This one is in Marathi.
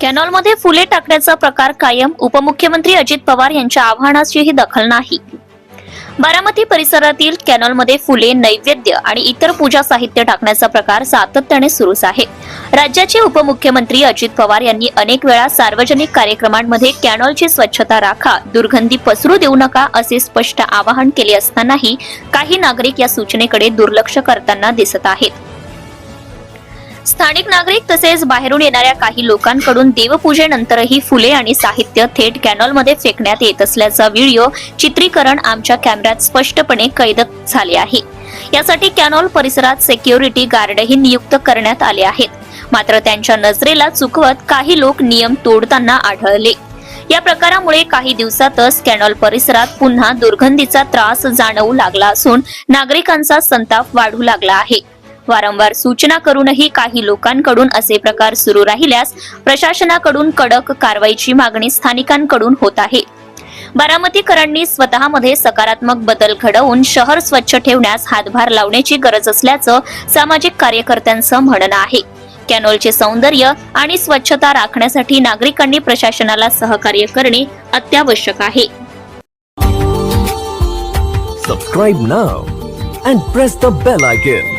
कॅनॉलमध्ये फुले टाकण्याचा प्रकार कायम उपमुख्यमंत्री अजित पवार यांच्या आव्हानाचीही दखल नाही. बारामती परिसरातील कॅनॉलमध्ये फुले नैवेद्य आणि इतर पूजा साहित्य टाकण्याचा प्रकार सातत्याने सुरूच आहे. राज्याचे उपमुख्यमंत्री अजित पवार यांनी अनेक वेळा सार्वजनिक कार्यक्रमांमध्ये कॅनॉलची स्वच्छता राखा दुर्गंधी पसरू देऊ नका असे स्पष्ट आवाहन केले असतानाही काही नागरिक या सूचनेकडे दुर्लक्ष करताना दिसत आहेत. स्थानिक नागरिक तसेच बाहेरून येणाऱ्या काही लोकांकडून देवपूजेनंतरही फुले आणि साहित्य थेट कॅनॉलमध्ये फेकण्यात येत असल्याचा व्हिडिओ चित्रीकरण आमच्या कॅमेऱ्यात स्पष्टपणे कैद झाले आहे. यासाठी कॅनॉल परिसरात सेक्युरिटी गार्डही नियुक्त करण्यात आले आहेत. मात्र त्यांच्या नजरेला चुकवत काही लोक नियम तोडताना आढळले. या प्रकारामुळे काही दिवसातच कॅनॉल परिसरात पुन्हा दुर्गंधीचा त्रास जाणवू लागला असून नागरिकांचा संताप वाढू लागला आहे. वारंवार सूचना करूनही काही लोकांकडून असे प्रकार सुरू राहिल्यास प्रशासनाकडून कडक कारवाईची मागणी स्थानिकांकडून होत आहे. बारामतीकरांनी स्वतःमध्ये सकारात्मक बदल घडवून शहर स्वच्छ ठेवण्यास हातभार लावण्याची गरज असल्याचं सामाजिक कार्यकर्त्यांचं म्हणणं आहे. कॅनोलचे सौंदर्य आणि स्वच्छता राखण्यासाठी नागरिकांनी प्रशासनाला सहकार्य करणे अत्यावश्यक आहे. Subscribe now and press the bell icon